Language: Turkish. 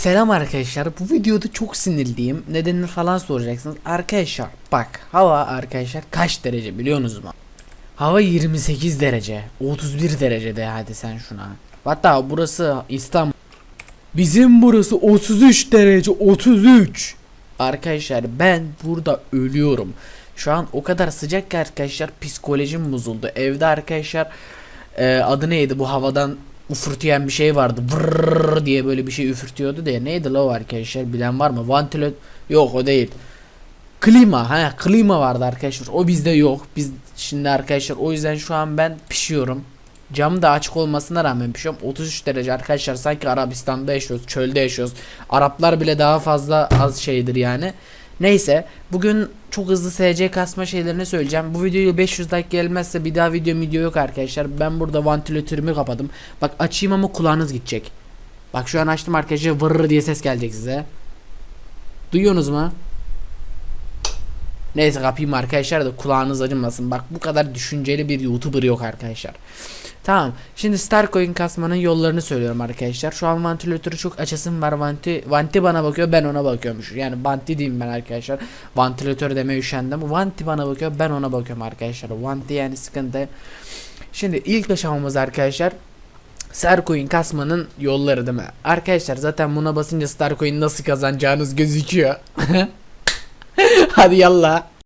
Selam arkadaşlar. Bu videoda çok sinirliyim. Nedenini falan soracaksınız. Arkadaşlar bak hava arkadaşlar kaç derece biliyorsunuz mu? Hava 28 derece. 31 derecede hadi sen şuna. Hatta burası İstanbul. Bizim burası 33 derece 33. Arkadaşlar ben burada ölüyorum. Şu an o kadar sıcak ki arkadaşlar psikolojim bozuldu. Evde arkadaşlar e, adı neydi bu havadan üfürtüyen bir şey vardı. Vırrrr diye böyle bir şey üfürtüyordu diye. Neydi la o arkadaşlar bilen var mı? Vantilatör yok o değil. Klima ha klima vardı arkadaşlar. O bizde yok. Biz şimdi arkadaşlar o yüzden şu an ben pişiyorum. Cam da açık olmasına rağmen pişiyorum. 33 derece arkadaşlar sanki Arabistan'da yaşıyoruz, çölde yaşıyoruz. Araplar bile daha fazla az şeydir yani. Neyse bugün çok hızlı SC kasma şeylerini söyleyeceğim. Bu videoyu 500 like gelmezse bir daha video video yok arkadaşlar. Ben burada vantilatörümü kapadım. Bak açayım ama kulağınız gidecek. Bak şu an açtım arkadaşlar vırr diye ses gelecek size. Duyuyorsunuz mu? Neyse kapayım arkadaşlar da kulağınız acımasın. Bak bu kadar düşünceli bir YouTuber yok arkadaşlar. Tamam. Şimdi Starcoin kasmanın yollarını söylüyorum arkadaşlar. Şu an vantilatörü çok açasım var. Vanti, vanti bana bakıyor ben ona bakıyormuş. Yani vanti diyeyim ben arkadaşlar. Vantilatör demeye üşendim. Vanti bana bakıyor ben ona bakıyorum arkadaşlar. Vanti yani sıkıntı. Şimdi ilk aşamamız arkadaşlar. Starcoin kasmanın yolları değil mi? Arkadaşlar zaten buna basınca Starcoin nasıl kazanacağınız gözüküyor. Hadi yallah.